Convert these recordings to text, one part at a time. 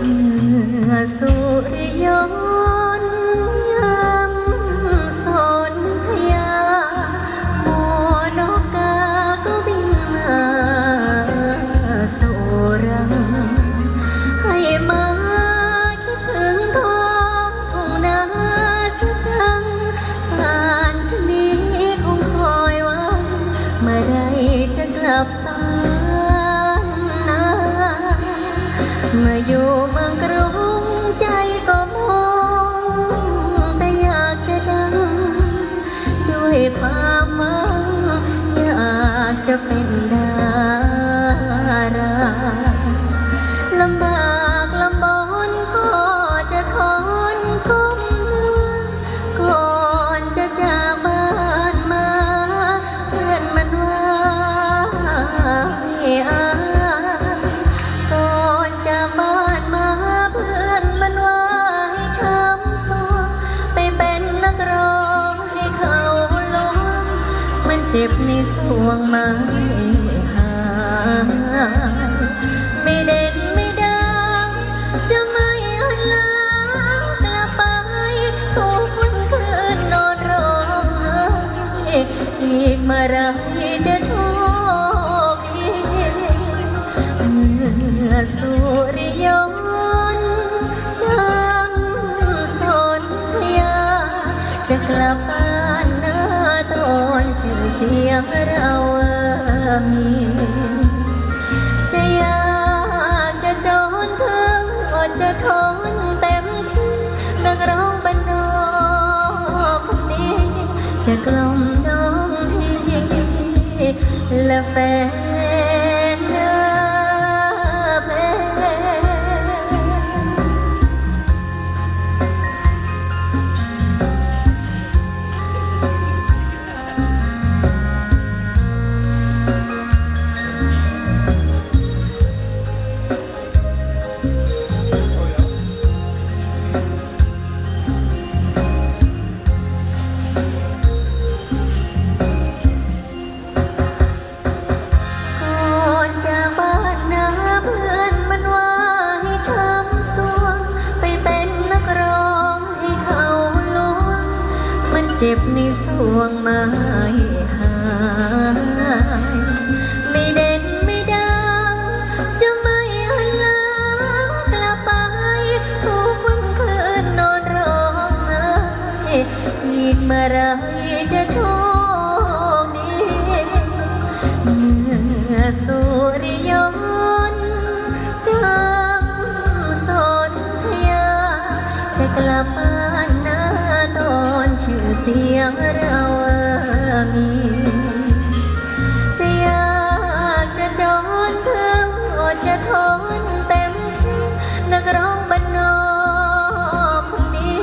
สุริยนยำสนพยาโมนกกาก็บินมาสุรัง ให้มาคิดถึงท้องทุ่งนาสะจังการชนีคงคอยวันเมื่อใดจะกลับบ้านนามาอยู่ ด้วยามาอยากจะเป็นดาราลำบากลำบนก็จะทนก้มหน้าก่อนจะจาก เจ็บในสวงไม่หายไม่เด่นไม่ดัง จะไม่หันหลังกลับไปทุกวันคืนนอนร้องไห้อีกเมื่อไรจะโชคดีเมื่อสุริยนต์ดังสนยาจะกลับบ้านหน้าตอน ชื่อเสียงเรามีจะอยากจะจนถึงอดจะทนเต็มที่นักร้องบรรนนอกคนนี้ จะกล่อมน้องที่และแฟน เจ็บในสวงไม่หาย ไม่เด่นไม่ดังจะไม่หันหลังกลับไปทุกวันคืนนอนร้องไห้อีกเมื่อไรจะโชคดีเมื่อสุริยนต์ดังสนธยาจะกลับบ้า สียงเรามี จะอยากจะจนถึงอดจะทนเต็มที่นักร้องบ้านนอกคนนี้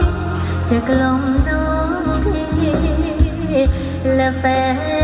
จะกล่อมน้องพี่และแฟน